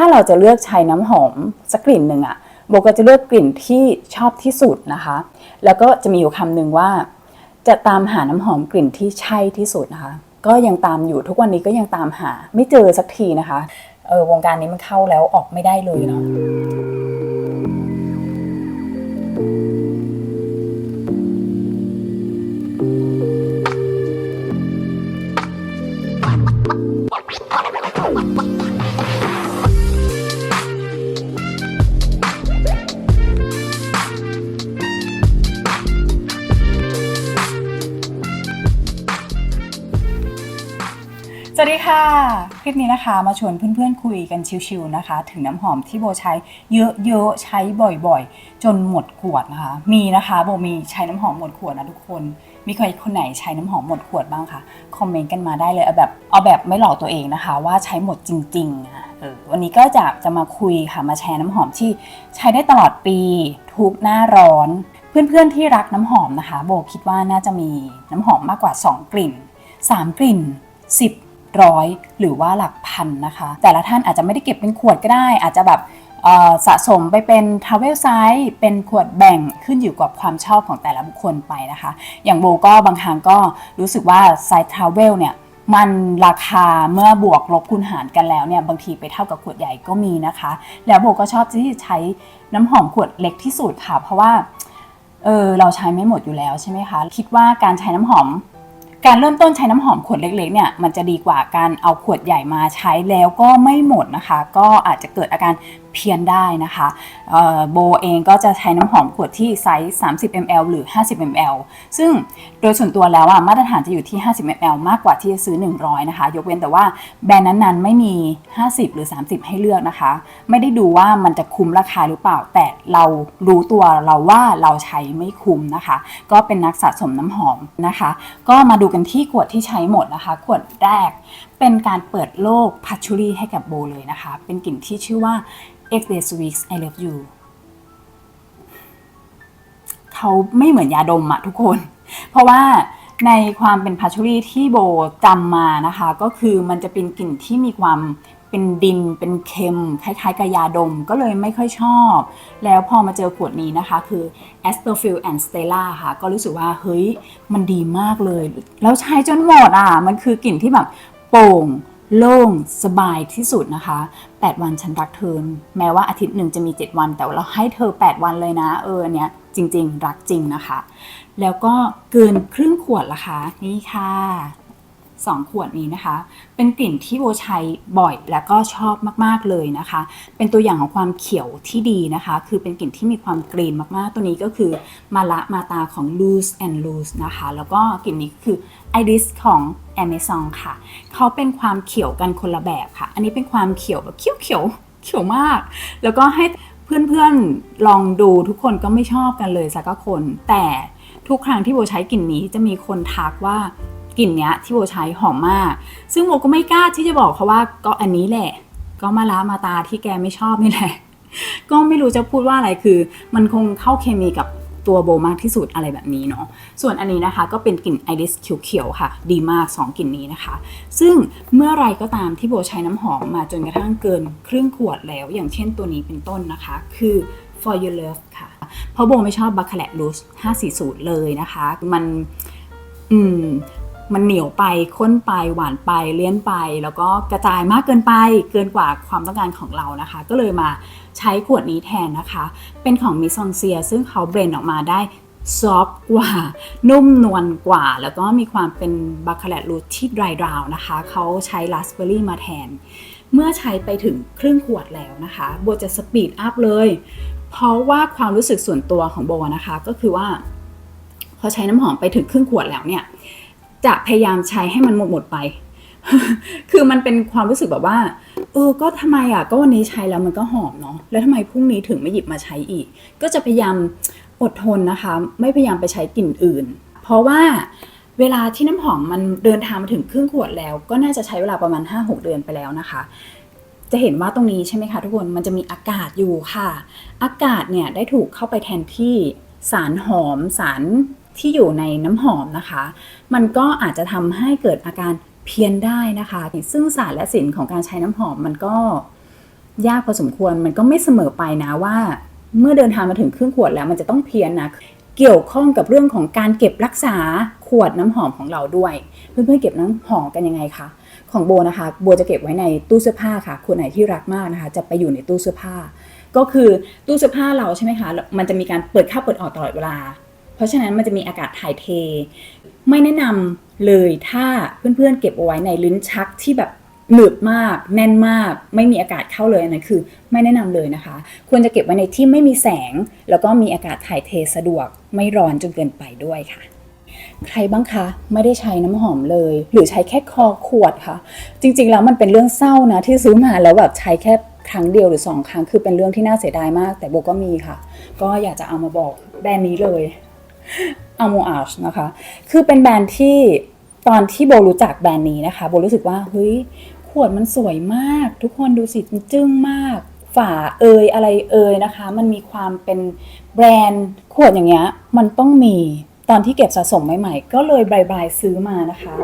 ถ้าเราจะเลือกใช้น้ำหอมสักกลิ่นหนึ่งอะโบก็จะเลือกกลิ่นที่ชอบที่สุดนะคะ แล้วก็จะมีอยู่คำหนึ่งว่า จะตามหาน้ำหอมกลิ่นที่ใช่ที่สุดนะคะ ก็ยังตามอยู่ทุกวันนี้ก็ยังตามหา ไม่เจอสักทีนะคะเออวงการนี้มันเข้าแล้วออกไม่ได้เลยเนาะ สวัสดีค่ะ คลิปนี้นะคะมาชวนเพื่อนๆคุยกันชิวๆนะคะ ถึงน้ำหอมที่โบใช้เยอะๆใช้บ่อยๆ จนหมดขวดนะคะ มีนะคะโบมีใช้น้ำหอมหมดขวดนะทุกคน มีใครคนไหนใช้น้ำหอมหมดขวดบ้างคะคอมเมนต์กันมาได้เลยเอาแบบเอาแบบไม่หลอกตัวเองนะคะ ว่าใช้หมดจริงๆอะเออวันนี้ก็จะจะมาคุยค่ะมาแชร์น้ำหอมที่ใช้ได้ตลอดปี ทุกหน้าร้อน เพื่อนๆที่รักน้ำหอมนะคะ โบคิดว่าน่าจะมีน้ำหอมมากกว่า 2 กลิ่น 3 กลิ่น 10 ร้อยหรือว่าหลักพันนะคะ แต่ละท่านอาจจะไม่ได้เก็บเป็นขวดก็ได้ อาจจะแบบสะสมไปเป็นทราเวลไซส์เป็นขวดแบ่งขึ้นอยู่กับความชอบของแต่ละบุคคลไปนะคะ อย่างโบก็บางครั้งก็รู้สึกว่าไซส์ทราเวลเนี่ยมันราคาเมื่อบวกลบคูณหารกันแล้วเนี่ยบางทีไปเท่ากับขวดใหญ่ก็มีนะคะ แล้วโบก็ชอบที่จะใช้น้ำหอมขวดเล็กที่สุดค่ะ เพราะว่าเออเราใช้ไม่หมดอยู่แล้วใช่ไหมคะ คิดว่าการใช้น้ำหอม การเริ่มต้นใช้น้ำหอมขวดเล็กๆเนี่ยมันจะดีกว่าการเอาขวดใหญ่มาใช้แล้วก็ไม่หมดนะคะ ก็อาจจะเกิดอาการ เพี้ยนได้นะคะโบเองก็จะใช้น้ำหอมขวดที่ไซส์ 30 ml หรือ 50 ml ซึ่งโดยส่วนตัวแล้วอะมาตรฐานจะอยู่ที่ 50 ml มากกว่าที่จะซื้อ 100 นะคะ ยกเว้นแต่ว่าแบรนด์นั้นๆ ไม่มี 50 หรือ 30 ให้เลือกนะคะ ไม่ได้ดูว่ามันจะคุ้มราคาหรือเปล่า แต่เรารู้ตัวเราว่าเราใช้ไม่คุ้มนะคะ ก็เป็นนักสะสมน้ำหอมนะคะ ก็มาดูกันที่ขวดที่ใช้หมดนะคะ ขวดแรก เป็นการเปิดโลกพัชชูรี่ให้กับโบเลยนะคะ เป็นกลิ่นที่ชื่อว่า X Day Sweets I Love You เขาไม่เหมือนยาดมอะทุกคน เพราะว่าในความเป็นพาชูรี่ที่โบจำมานะคะ ก็คือมันจะเป็นกลิ่นที่มีความเป็นดินเป็นเค็ม คล้ายๆกับยาดมก็เลยไม่ค่อยชอบ แล้วพอมาเจอขวดนี้นะคะ คือ a s t o f i l and Stella ค่ะ ก็รู้สึกว่า เฮ้ย มันดีมากเลย แล้วใช้จนหมดอะ มันคือกลิ่นที่แบบ โป่ง โล่ง สบายที่สุดนะคะ 8 วันฉันรักเธอแม้ว่าอาทิตย์หนึ่งจะมี 7 วัน แต่เราให้เธอ 8 วันเลยนะเออเนี้ยจริง ๆ รักจริงนะคะ แล้วก็เกินครึ่งขวดละคะนี่ค่ะ 2 ขวดนี้นะคะ เป็นกลิ่นที่โบใช้บ่อยแล้วก็ชอบมากๆเลยนะคะ เป็นตัวอย่างของความเขียวที่ดีนะคะ คือเป็นกลิ่นที่มีความกรีนมากๆ ตัวนี้ก็คือมาละมาตาของ Loose and Loose นะคะ แล้วก็กลิ่นนี้คือ Iris ของ Amazon ค่ะ เขาเป็นความเขียวกันคนละแบบค่ะ อันนี้เป็นความเขียวแบบเขียวเขียวเขียวมาก แล้วก็ให้เพื่อนๆลองดูทุกคนก็ไม่ชอบกันเลยสักคน แต่ทุกครั้งที่โบใช้กลิ่นนี้จะมีคนทักว่า กลิ่นเนี้ยที่โบใช้หอมมาก ซึ่งโบก็ไม่กล้าที่จะบอกเขาว่าก็อันนี้แหละ ก็มาล้ามาตาที่แกไม่ชอบนี่แหละ ก็ไม่รู้จะพูดว่าอะไรคือ มันคงเข้าเคมีกับตัวโบมากที่สุดอะไรแบบนี้เนาะ ส่วนอันนี้นะคะก็เป็นกลิ่นไอริสเขียวๆค่ะ ดีมาก 2กลิ่นนี้นะคะ ซึ่งเมื่อไรก็ตามที่โบใช้น้ำหอมมาจนกระทั่งเกินครึ่งขวดแล้ว อย่างเช่นตัวนี้เป็นต้นนะคะ คือ for your love ค่ะ เพราะโบไม่ชอบบาคาแลตลูส540 เลยนะคะ มัน อืม มันเหนียวไปข้นไปหวานไปเลี่ยนไป แล้วก็กระจายมากเกินไปเกินกว่าความต้องการของเรานะคะ ก็เลยมาใช้ขวดนี้แทนนะคะ เป็นของมิซองเซีย ซึ่งเขาเบรนออกมาได้ซอฟกว่า นุ่มนวลกว่า แล้วก็มีความเป็นบาคาแลตรูทที่ดรายดาวนะคะ เขาใช้ราสเบอร์รี่มาแทน เมื่อใช้ไปถึงครึ่งขวดแล้วนะคะโบจะสปีดอัพเลย เพราะว่าความรู้สึกส่วนตัวของโบนะคะ ก็คือว่า พอใช้น้ำหอมไปถึงครึ่งขวดแล้วเนี่ย จะพยายามใช้ให้มันหมดหมดไป คือมันเป็นความรู้สึกแบบว่า เออ ก็ทำไมอะ ก็วันนี้ใช้แล้วมันก็หอมเนาะ แล้วทำไมพรุ่งนี้ถึงไม่หยิบมาใช้อีก ก็จะพยายามอดทนนะคะ ไม่พยายามไปใช้กลิ่นอื่น เพราะว่าเวลาที่น้ำหอมมันเดินทางมาถึงครึ่งขวดแล้ว ก็น่าจะใช้เวลาประมาณ 5-6 เดือนไปแล้วนะคะ จะเห็นว่าตรงนี้ใช่ไหมคะทุกคน มันจะมีอากาศอยู่ค่ะ อากาศเนี่ยได้ถูกเข้าไปแทนที่สารหอมสาร ที่อยู่ในน้ำหอมนะคะ มันก็อาจจะทำให้เกิดอาการเพี้ยนได้นะคะ ซึ่งสารและสินของการใช้น้ำหอมมันก็ยากพอสมควรมันก็ไม่เสมอไปนะว่า เมื่อเดินทางมาถึงครึ่งขวดแล้วมันจะต้องเพี้ยนนะเกี่ยวข้องกับเรื่องของการเก็บรักษาขวดน้ำหอมของเราด้วย เพื่อนๆเก็บน้ำหอมกันยังไงคะของโบนะคะโบจะเก็บไว้ในตู้เสื้อผ้าค่ะขวดไหนที่รักมากนะคะ จะไปอยู่ในตู้เสื้อผ้า ก็คือตู้เสื้อผ้าเราใช่ไหมคะมันจะมีการเปิดเข้าเปิดออกตลอดเวลา เพราะฉะนั้นมันจะมีอากาศถ่ายเท ไม่แนะนำเลยถ้าเพื่อนๆเก็บเอาไว้ในลิ้นชักที่แบบหนืดมาก แน่นมาก ไม่มีอากาศเข้าเลยอันนั้นคือ ไม่แนะนำเลยนะคะ ควรจะเก็บไว้ในที่ไม่มีแสง แล้วก็มีอากาศถ่ายเทสะดวก ไม่ร้อนจนเกินไปด้วยค่ะ ใครบ้างคะไม่ได้ใช้น้ำหอมเลย หรือใช้แค่คอขวดค่ะ จริงๆแล้วมันเป็นเรื่องเศร้านะที่ซื้อมาแล้วแบบใช้แค่ครั้งเดียวหรือสองครั้งคือเป็นเรื่องที่น่าเสียดายมาก แต่โบก็มีค่ะ ก็อยากจะเอามาบอกแบรนด์นี้เลย a m o a g e นะคะ คือเป็นแบรนด์ที่ตอนที่โบรู้จักแบรนด์นี้นะคะ โบรู้สึกว่าเฮ้ยขวดมันสวยมาก ทุกคนดูสิมันจึ้งมาก ฝาเอยอะไรเอยนะคะ มันมีความเป็นแบรนด์ขวดอย่างเงี้ยมันต้องมีตอนที่เก็บสะสมใหม่ๆ ก็เลยบายๆซื้อมานะคะ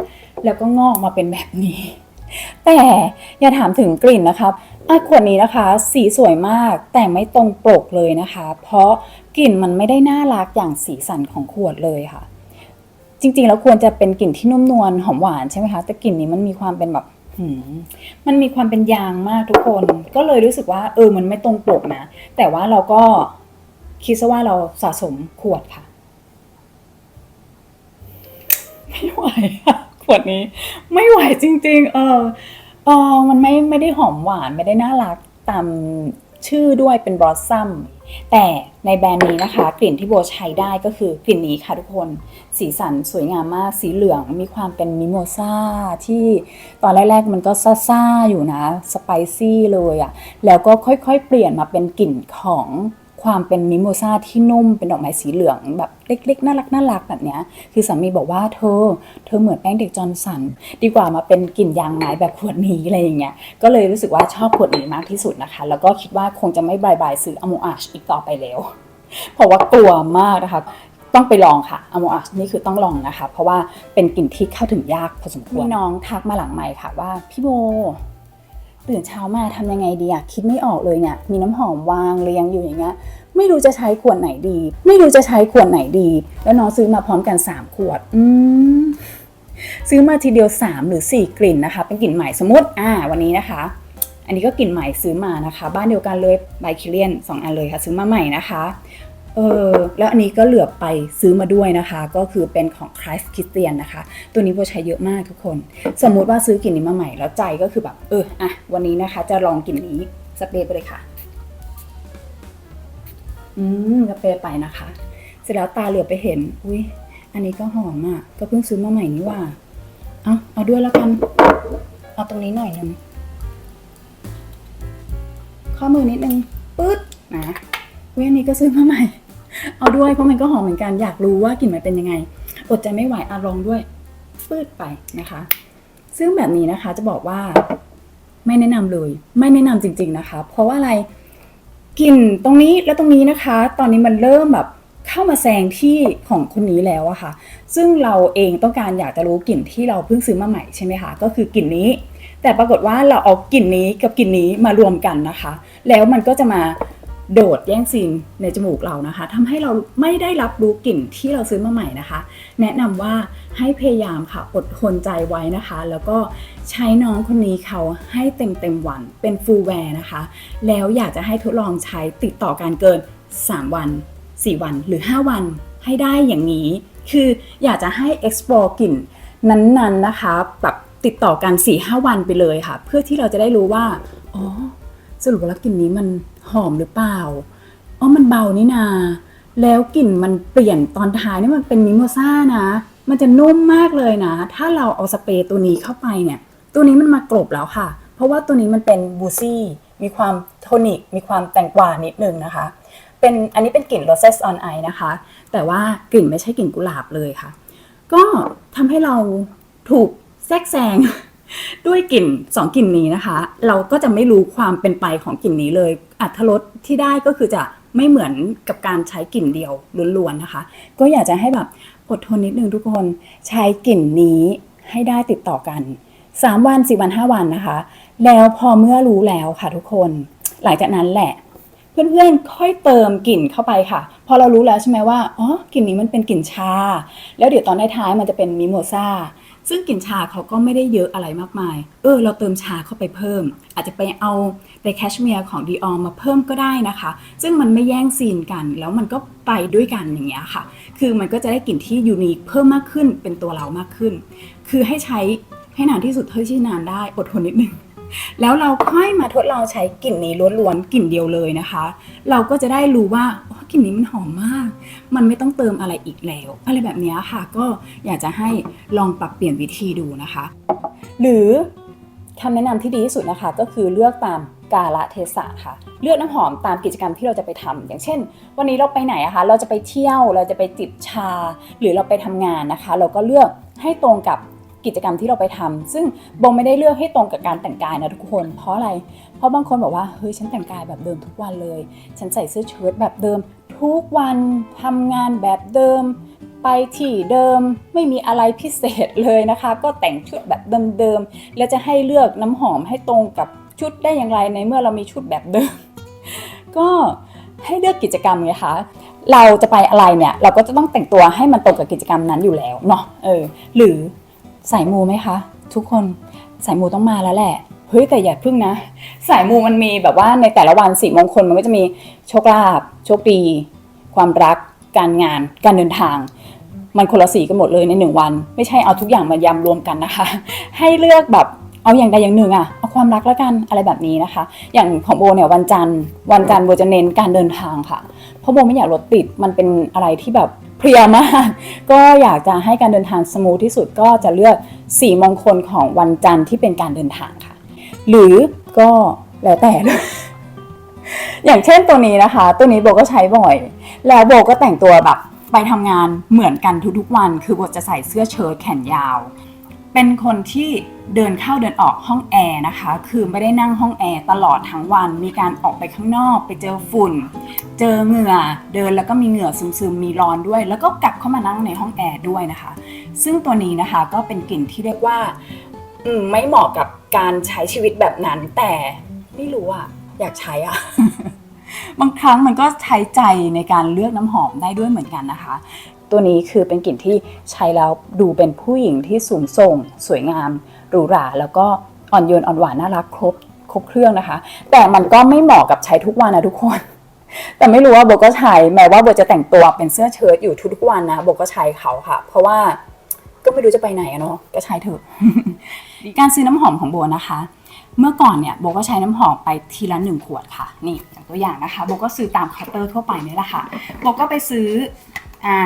แล้วก็งอกมาเป็นแบบนี้ แต่อย่าถามถึงกลิ่นนะครับอะขวดนี้นะคะ สีสวยมากแต่ไม่ตรงปกเลยนะคะ เพราะกลิ่นมันไม่ได้น่ารักอย่างสีสันของขวดเลยค่ะ จริงๆแล้วควรจะเป็นกลิ่นที่นุ่มนวลหอมหวานใช่ไหมคะแต่กลิ่นนี้มันมีความเป็นแบบมันมีความเป็นยางมากทุกคน ก็เลยรู้สึกว่า เออมันไม่ตรงปกนะ แต่ว่าเราก็คิดซะว่าเราสะสมขวดค่ะ ไม่ไหวอะ ขวดนี้ ไม่ไหวจริง ๆ เออเออมันไม่ไม่ได้หอมหวานไม่ได้น่ารักตามชื่อด้วยเป็นบลอสซัมแต่ในแบรนด์นี้นะคะ กลิ่นที่โบใช้ได้ก็คือกลิ่นนี้ค่ะทุกคน สีสันสวยงามมาก สีเหลืองมีความเป็นมิโมซาที่ตอนแรก ๆ มันก็ซ่าๆอยู่นะ สไปซี่เลยอะแล้วก็ค่อยๆ เปลี่ยนมาเป็นกลิ่นของ ความเป็นมิโมซาที่นุ่มเป็นดอกไม้สีเหลืองแบบเล็กๆน่ารักน่ารักแบบเนี้ยคือสามีบอกว่าเธอ เธอเหมือนแป้งเด็กจอร์นสัน ดีกว่ามาเป็นกลิ่นยางไม้แบบขวดนี้อะไรอย่างเงี้ยก็เลยรู้สึกว่าชอบขวดนี้มากที่สุดนะคะ แล้วก็คิดว่าคงจะไม่บายบายซื้ออโมอาชอีกต่อไปแล้วเพราะว่ากลัวมากนะคะต้องไปลองค่ะอโมอาชนี่คือต้องลองนะคะ เพราะว่าเป็นกลิ่นที่เข้าถึงยากพอสมควรมีน้องทักมาหลังใหม่ค่ะว่า พี่โบ ตื่นเช้ามาทำยังไงดีอะคิดไม่ออกเลยเนี่ยมีน้ำหอมวางเรียงอยู่อย่างเงี้ยไม่รู้จะใช้ขวดไหนดี ไม่รู้จะใช้ขวดไหนดี แล้วน้องซื้อมาพร้อมกัน 3 ขวด อืมซื้อมาทีเดียว 3 หรือ 4 กลิ่นนะคะ เป็นกลิ่นใหม่สมมติอ่าวันนี้นะคะ อันนี้ก็กลิ่นใหม่ซื้อมานะคะ บ้านเดียวกันเลยไบคิเลียนสองอันเลยค่ะ ซื้อมาใหม่นะคะ เออแล้วอันนี้ก็เหลือไปซื้อมาด้วยนะคะ ก็คือเป็นของ Christ Christian นะคะ ตัวนี้โบใช้เยอะมากทุกคน สมมุติว่าซื้อกลิ่นนี้มาใหม่แล้วใจก็คือแบบเอออะวันนี้นะคะ จะลองกลิ่นนี้สเปรย์ไปเลยค่ะ อืมสเปรย์ไปนะคะ เสร็จแล้วตาเหลือไปเห็น อุ้ยอันนี้ก็หอมอะก็เพิ่งซื้อมาใหม่นี่ว่าเอาเอาด้วยแล้วกัน เอาตรงนี้หน่อยนึงข้อมือนิดนึงปึ๊ดนะเว้ยอันนี้ก็ซื้อมาใหม่ เอาด้วยเพราะมันก็หอมเหมือนกันอยากรู้ว่ากลิ่นมันเป็นยังไง อดใจไม่ไหวอะลองด้วยปืดไปนะคะ ซึ่งแบบนี้นะคะจะบอกว่าไม่แนะนำเลย ไม่แนะนำจริง ๆนะคะ เพราะว่าอะไรกลิ่นตรงนี้และตรงนี้นะคะ ตอนนี้มันเริ่มแบบเข้ามาแซงที่ของคนนี้แล้วอะค่ะ ซึ่งเราเองต้องการอยากจะรู้กลิ่นที่เราเพิ่งซื้อมาใหม่ใช่ไหมคะ ก็คือกลิ่นนี้ แต่ปรากฏว่าเราเอากลิ่นนี้กับกลิ่นนี้มารวมกันนะคะ แล้วมันก็จะมา โดดแย่งซีนในจมูกเรานะคะทำให้เราไม่ได้รับรู้กลิ่นที่เราซื้อมาใหม่นะคะ แนะนำว่าให้พยายามค่ะอดทนใจไว้นะคะ แล้วก็ใช้น้องคนนี้เขาให้เต็มเต็มวันเป็นฟูลแวร์นะคะ แล้วอยากจะให้ทดลองใช้ติดต่อกันเกิน 3 วัน 4 วันหรือ 5 วันให้ได้อย่างนี้ คืออยากจะให้ explore กลิ่นนั้นๆนะคะแบบติดต่อกัน 4-5 วันไปเลยค่ะ เพื่อที่เราจะได้รู้ว่าอ๋อ สรุปแล้วกลิ่นนี้มันหอมหรือเปล่าอ๋อมันเบานี่นา แล้วกลิ่นมันเปลี่ยนตอนท้ายนี่มันเป็นมิโมซ่านะ มันจะนุ่มมากเลยนะ ถ้าเราเอาสเปรย์ตัวนี้เข้าไปเนี่ย ตัวนี้มันมากลบแล้วค่ะ เพราะว่าตัวนี้มันเป็นบูซี่ มีความโทนิก มีความแตงกวานิดนึงนะคะ เป็นอันนี้เป็นกลิ่น Roses on Ice นะคะ แต่ว่ากลิ่นไม่ใช่กลิ่นกุหลาบเลยค่ะ ก็ทำให้เราถูกแทรกแซง ด้วยกลิ่นสองกลิ่นนี้นะคะ เราก็จะไม่รู้ความเป็นไปของกลิ่นนี้เลยอัตรสที่ได้ก็คือจะไม่เหมือนกับการใช้กลิ่นเดียวล้วนๆนะคะ ก็อยากจะให้แบบอดทนนิดนึงทุกคนใช้กลิ่นนี้ให้ได้ติดต่อกัน 3 วัน 4 วัน 5 วันนะคะ แล้วพอเมื่อรู้แล้วค่ะทุกคน หลังจากนั้นแหละ เพื่อนๆค่อยเติมกลิ่นเข้าไปค่ะ พอเรารู้แล้วใช่ไหมว่าอ๋อกลิ่นนี้มันเป็นกลิ่นชา แล้วเดี๋ยวตอนท้ายๆมันจะเป็นมิโมซา ซึ่งกลิ่นชาเขาก็ไม่ได้เยอะอะไรมากมาย เออ เราเติมชาเข้าไปเพิ่ม อาจจะไปเอาไดแคชเมียร์ของดีออมาเพิ่มก็ได้นะคะ ซึ่งมันไม่แย่งซีนกัน แล้วมันก็ไปด้วยกันอย่างเงี้ยค่ะ คือมันก็จะได้กลิ่นที่ยูนิคเพิ่มมากขึ้นเป็นตัวเรามากขึ้น คือให้ใช้ให้นานที่สุดเท่าที่นานได้อดทนนิดนึง แล้วเราค่อยมาทดลองใช้กลิ่นนี้ล้วนๆกลิ่นเดียวเลยนะคะ เราก็จะได้รู้ว่ากลิ่นนี้มันหอมมาก มันไม่ต้องเติมอะไรอีกแล้วอะไรแบบนี้ค่ะ ก็อยากจะให้ลองปรับเปลี่ยนวิธีดูนะคะ หรือคำแนะนำที่ดีที่สุดนะคะก็คือเลือกตามกาละเทศะค่ะ เลือกน้ำหอมตามกิจกรรมที่เราจะไปทำอย่างเช่น วันนี้เราไปไหนอะคะ เราจะไปเที่ยว เราจะไปจิบชา หรือเราไปทำงานนะคะ เราก็เลือกให้ตรงกับ กิจกรรมที่เราไปทำซึ่งโบไม่ได้เลือกให้ตรงกับการแต่งกายนะทุกคน เพราะอะไร เพราะบางคนบอกว่าเฮ้ยฉันแต่งกายแบบเดิมทุกวันเลย ฉันใส่เสื้อเชิ้ตแบบเดิม ทุกวันทำงานแบบเดิม ไปที่เดิมไม่มีอะไรพิเศษเลยนะคะ ก็แต่งชุดแบบเดิมๆแล้วจะให้เลือกน้ำหอมให้ตรงกับชุดได้อย่างไรในเมื่อเรามีชุดแบบเดิม ก็ให้เลือกกิจกรรมไงคะ เราจะไปอะไรเนี่ย เราก็จะต้องแต่งตัวให้มันตรงกับกิจกรรมนั้นอยู่แล้วเนาะ เออ หรือ สายมูไหมคะ ทุกคนสายมูต้องมาแล้วแหละเฮ้ยแต่อย่าพึ่งนะ สายมูมันมีแบบว่าในแต่ละวันสี่มงคลมันก็จะมีโชคลาภโชคดี ความรัก การงาน การเดินทาง มันคนละสีกันหมดเลยในหนึ่งวัน ไม่ใช่เอาทุกอย่างมายำรวมกันนะคะ ให้เลือกแบบเอาอย่างใดอย่างหนึ่งอะเอาความรักแล้วกันอะไรแบบนี้นะคะ อย่างของโบเนี่ยวันจันทร์วันจันทร์โบจะเน้นการเดินทางค่ะ เพราะโบไม่อยากรถติดมันเป็นอะไรที่แบบ เพลียมาก ก็อยากจะให้การเดินทางสมูทที่สุดก็จะเลือกสีมงคลของวันจันทร์ที่เป็นการเดินทางค่ะ หรือก็แล้วแต่เลยอย่างเช่นตัวนี้นะคะ ตัวนี้โบก็ใช้บ่อย แล้วโบก็แต่งตัวแบบไปทำงานเหมือนกันทุกๆวัน คือโบจะใส่เสื้อเชิ้ตแขนยาว เป็นคนที่เดินเข้าเดินออกห้องแอร์นะคะ คือไม่ได้นั่งห้องแอร์ตลอดทั้งวัน มีการออกไปข้างนอกไปเจอฝุ่น เจอเหงื่อ เดินแล้วก็มีเหงื่อซึมๆ มีร้อนด้วย แล้วก็กลับเข้ามานั่งในห้องแอร์ด้วยนะคะ ซึ่งตัวนี้นะคะก็เป็นกลิ่นที่เรียกว่าไม่เหมาะกับการใช้ชีวิตแบบนั้น แต่ไม่รู้อะอยากใช้อะบางครั้งมันก็ใช้ใจในการเลือกน้ำหอมได้ด้วยเหมือนกันนะคะ ตัวนี้คือเป็นกลิ่นที่ใช้แล้วดูเป็นผู้หญิงที่สูงส่ง สวยงามหรูหรา แล้วก็อ่อนโยนอ่อนหวานน่ารักครบครบเครื่องนะคะ แต่มันก็ไม่เหมาะกับใช้ทุกวันนะทุกคน แต่ไม่รู้ว่าโบก็ใช้แม้ว่าโบจะแต่งตัวเป็นเสื้อเชิ้ตอยู่ทุกๆวันนะโบก็ใช้เขาค่ะ เพราะว่าก็ไม่รู้จะไปไหนอะเนาะก็ใช้เถอะการซื้อน้ำหอมของโบนะคะ เมื่อก่อนเนี่ยโบก็ใช้น้ำหอมไปทีละหนึ่งขวดค่ะ นี่อย่างตัวอย่างนะคะโบก็ซื้อตามเคาน์เตอร์ทั่วไปนี่แหละค่ะโบก็ไปซื้อ อ่า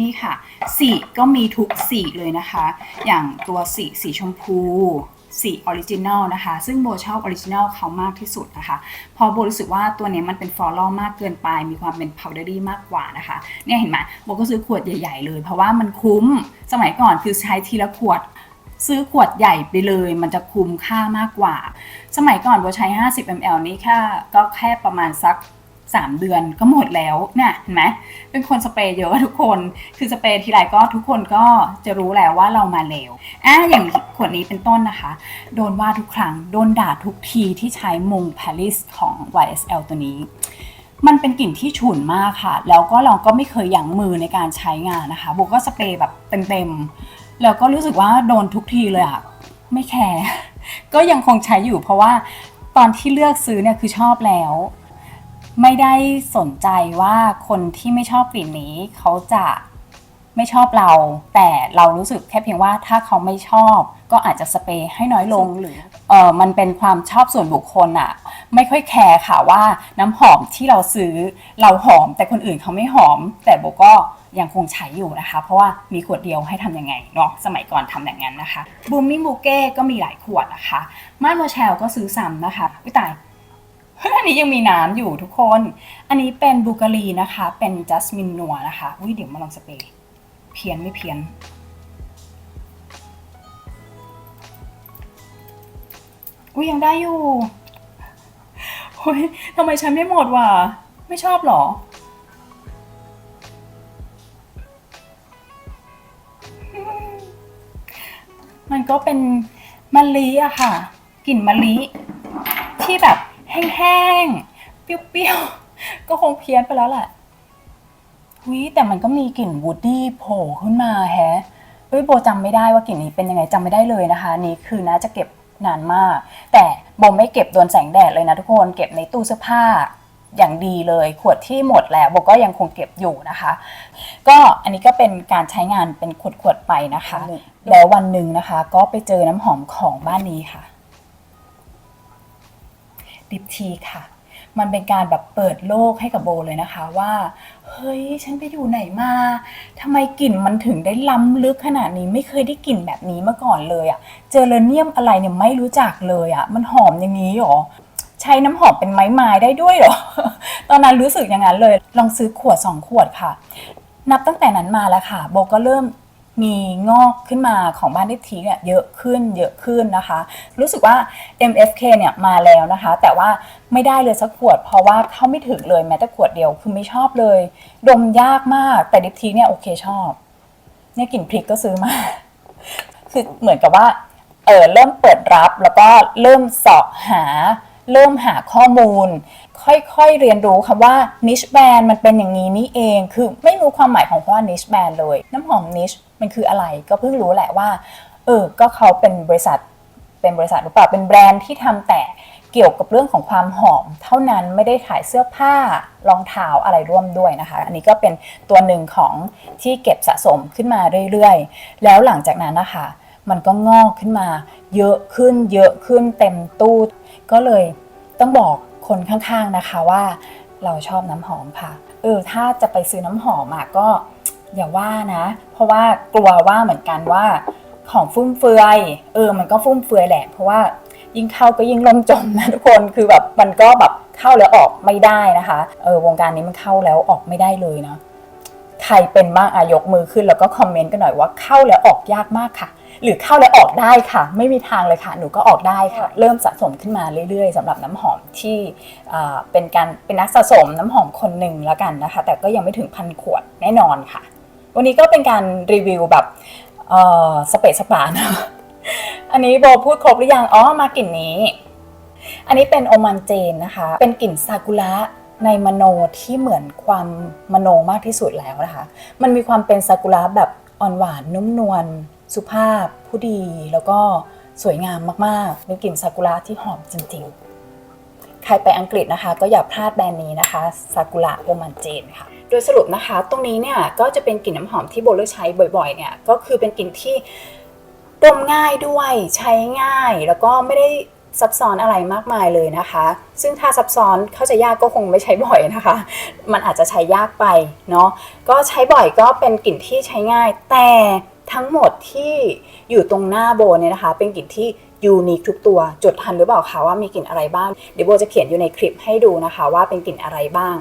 นี่ค่ะ สีก็มีทุกสีเลยนะคะ อย่างตัวสีสีชมพูสีออริจินัลนะคะ ซึ่งโบชอบออริจินัลเขามากที่สุดนะคะ พอโบรู้สึกว่าตัวนี้มันเป็นฟลอรัลมากเกินไป มีความเป็นพาวเดอรี่มากกว่านะคะ เนี่ยเห็นไหมโบก็ซื้อขวดใหญ่ ๆ เลย เพราะว่ามันคุ้ม สมัยก่อนคือใช้ทีละขวด ซื้อขวดใหญ่ไปเลย มันจะคุ้มค่ามากกว่า สมัยก่อนโบใช้ 50 ml นี่แค่ก็แค่ประมาณสัก 3 เดือนก็หมดแล้วเนี่ยเห็นไหมเป็นคนสเปรย์เยอะทุกคน คือสเปรย์ทีไรก็ทุกคนก็จะรู้แล้วว่าเรามาเร็วอะอย่างขวดนี้เป็นต้นนะคะ โดนว่าทุกครั้ง โดนด่าทุกทีที่ใช้มง Paris ของ YSL ตัวนี้ มันเป็นกลิ่นที่ฉุนมากค่ะ แล้วก็เราก็ไม่เคยยั้งมือในการใช้งานนะคะโบก็สเปรย์แบบเต็มๆ แล้วก็รู้สึกว่าโดนทุกทีเลยอะไม่แคร์ ก็ยังคงใช้อยู่เพราะว่าตอนที่เลือกซื้อเนี่ยคือชอบแล้ว ไม่ได้สนใจว่าคนที่ไม่ชอบกลิ่นนี้เขาจะไม่ชอบเรา แต่เรารู้สึกแค่เพียงว่าถ้าเขาไม่ชอบ ก็อาจจะสเปรย์ให้น้อยลงหรือเออมันเป็นความชอบส่วนบุคคลอะไม่ค่อยแคร์ค่ะว่าน้ำหอมที่เราซื้อเราหอม แต่คนอื่นเขาไม่หอม แต่โบก็ยังคงใช้อยู่นะคะ เพราะว่ามีขวดเดียวให้ทำยังไงเนาะสมัยก่อนทำอย่างนั้นนะคะบูมมี่บูเก้ก็มีหลายขวดนะคะมาดโมเชลก็ซื้อซ้ำนะคะอุ้ยตาย อันนี้ยังมีน้ำอยู่ทุกคน อันนี้เป็นบูการีนะคะ เป็นจัสมินนัวนะคะอุ้ยเดี๋ยวมาลองสเปรย์เพี้ยนไม่เพี้ยน อุ้ยยังได้อยู่เฮ้ยทำไมฉันไม่หมดวะ ไม่ชอบหรอ มันก็เป็นมะลิอะค่ะ กลิ่นมะลิที่แบบ แห้งๆ เปรี้ยวๆ ก็คงเพี้ยนไปแล้วแหละหุยแต่มันก็มีกลิ่นวูดดี้โผล่ขึ้นมาแฮะเอ้ยโบจำไม่ได้ว่ากลิ่นนี้เป็นยังไงจำไม่ได้เลยนะคะ นี่คือน่าจะเก็บนานมาก แต่โบไม่เก็บโดนแสงแดดเลยนะทุกคนเก็บในตู้เสื้อผ้าอย่างดีเลย ขวดที่หมดแล้วโบก็ยังคงเก็บอยู่นะคะ ก็อันนี้ก็เป็นการใช้งานเป็นขวดๆไปนะคะ แล้ววันหนึ่งนะคะ ก็ไปเจอน้ำหอมของบ้านนี้ค่ะ ดิปทีค่ะ มันเป็นการแบบเปิดโลกให้กับโบเลยนะคะว่า เฮ้ย ฉันไปอยู่ไหนมาทำไมกลิ่นมันถึงได้ล้ำลึกขนาดนี้ไม่เคยได้กลิ่นแบบนี้มาก่อนเลยอะเจอเรเนียมอะไรเนี่ยไม่รู้จักเลยอะมันหอมอย่างนี้หรอใช้น้ำหอมเป็นไม้ไม้ได้ด้วยหรอ ตอนนั้นรู้สึกอย่างนั้นเลย ลองซื้อขวด 2 ขวดค่ะ นับตั้งแต่นั้นมาแล้วค่ะ โบก็เริ่ม มีงอกขึ้นมาของบ้านดิทีเนี่ยเยอะขึ้นเยอะขึ้นนะคะ รู้สึกว่า MFK เนี่ยมาแล้วนะคะ แต่ว่าไม่ได้เลยสักขวด เพราะว่าเข้าไม่ถึงเลยแม้แต่ขวดเดียวคือไม่ชอบเลย ดมยากมากแต่ดิทีเนี่ยโอเคชอบ เนี่ยกลิ่นพริกก็ซื้อมา คือเหมือนกับว่าเออเริ่มเปิดรับแล้วก็เริ่มสาะหา เริ่มหาข้อมูล ค่อยๆเรียนรู้คำว่า niche brand มันเป็นอย่างนี้นี่เอง คือไม่รู้ความหมายของคำว่า niche brand เลย น้ำหอม niche มันคืออะไรก็เพิ่งรู้แหละว่า เออ ก็เขาเป็นบริษัท เป็นบริษัทหรือเปล่า เป็นแบรนด์ที่ทำแต่เกี่ยวกับเรื่องของความหอม เท่านั้นไม่ได้ขายเสื้อผ้ารองเท้าอะไรร่วมด้วยนะคะ อันนี้ก็เป็นตัวหนึ่งของที่เก็บสะสมขึ้นมาเรื่อยๆ แล้วหลังจากนั้นนะคะ มันก็งอกขึ้นมา เยอะขึ้นเยอะขึ้นเต็มตู้ ก็เลยต้องบอก คนข้างๆนะคะว่าเราชอบน้ำหอมค่ะ เออถ้าจะไปซื้อน้ำหอมอะก็อย่าว่านะ เพราะว่ากลัวว่าเหมือนกันว่าของฟุ่มเฟือย เออ มันก็ฟุ่มเฟือยแหละ เพราะว่ายิ่งเข้าก็ยิ่งล่มจมนะทุกคน คือแบบมันก็แบบเข้าแล้วออกไม่ได้นะคะ เออวงการนี้มันเข้าแล้วออกไม่ได้เลยเนาะ ใครเป็นบ้างอายกมือขึ้นแล้วก็คอมเมนต์กันหน่อยว่าเข้าแล้วออกยากมากค่ะ หรือเข้าแล้วออกได้ค่ะ ไม่มีทางเลยค่ะ หนูก็ออกได้ค่ะ เริ่มสะสมขึ้นมาเรื่อย ๆสำหรับน้ำหอมที่อ่าเป็นการเป็นนักสะสมน้ำหอมคนหนึ่งแล้วกันนะคะ แต่ก็ยังไม่ถึงพันขวดแน่นอนค่ะ วันนี้ก็เป็นการรีวิวแบบเอ่อสเปซสปานะอันนี้โบพูดครบหรือยังอ๋อมากลิ่นนี้ อันนี้เป็นโอมันเจนนะคะ เป็นกลิ่นซากุระ ในมโนที่เหมือนความมโนมากที่สุดแล้วนะคะ มันมีความเป็นซากุระแบบอ่อนหวานนุ่มนวลสุภาพ ผู้ดีแล้วก็สวยงามมากๆเป็นกลิ่นซากุระที่หอมจริงๆ ใครไปอังกฤษนะคะ ก็อย่าพลาดแบรนด์นี้นะคะซากุระโอมันเจนค่ะโดยสรุปนะคะ ตรงนี้เนี่ยก็จะเป็นกลิ่นน้ำหอมที่โบเลือกใช้บ่อยๆเนี่ยก็คือเป็นกลิ่นที่ดมง่ายด้วยใช้ง่ายแล้วก็ไม่ได้ ซับซ้อนอะไรมากมายเลยนะคะ ซึ่งถ้าซับซ้อนเข้าใจยากก็คงไม่ใช้บ่อยนะคะ มันอาจจะใช้ยากไปเนาะ ก็ใช้บ่อยก็เป็นกลิ่นที่ใช้ง่าย แต่ทั้งหมดที่อยู่ตรงหน้าโบเนี่ยนะคะ เป็นกลิ่นที่ยูนิคทุกตัวจดทันหรือเปล่าคะว่ามีกลิ่นอะไรบ้าง เดี๋ยวโบจะเขียนอยู่ในคลิปให้ดูนะคะ ว่าเป็นกลิ่นอะไรบ้าง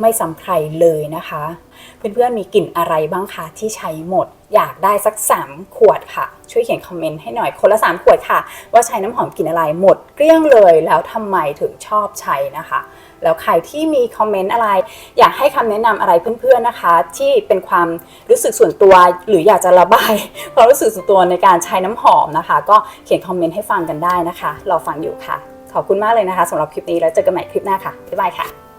ไม่ซ้ำใครเลยนะคะ เพื่อนๆมีกลิ่นอะไรบ้างคะที่ใช้หมด อยากได้สัก 3 ขวดค่ะ ช่วยเขียนคอมเมนต์ให้หน่อยคนละ 3 ขวดค่ะ ว่าใช้น้ำหอมกลิ่นอะไรหมดเกลี้ยงเลยแล้วทำไมถึงชอบใช้นะคะแล้วใครที่มีคอมเมนต์อะไร อยากให้คำแนะนำอะไรเพื่อนๆนะคะ ที่เป็นความรู้สึกส่วนตัว หรืออยากจะระบายความรู้สึกส่วนตัวในการใช้น้ำหอมนะคะ ก็เขียนคอมเมนต์ให้ฟังกันได้นะคะเราฟังอยู่ค่ะ ขอบคุณมากเลยนะคะสำหรับคลิปนี้แล้วเจอกันใหม่คลิปหน้าค่ะบ๊ายบายค่ะ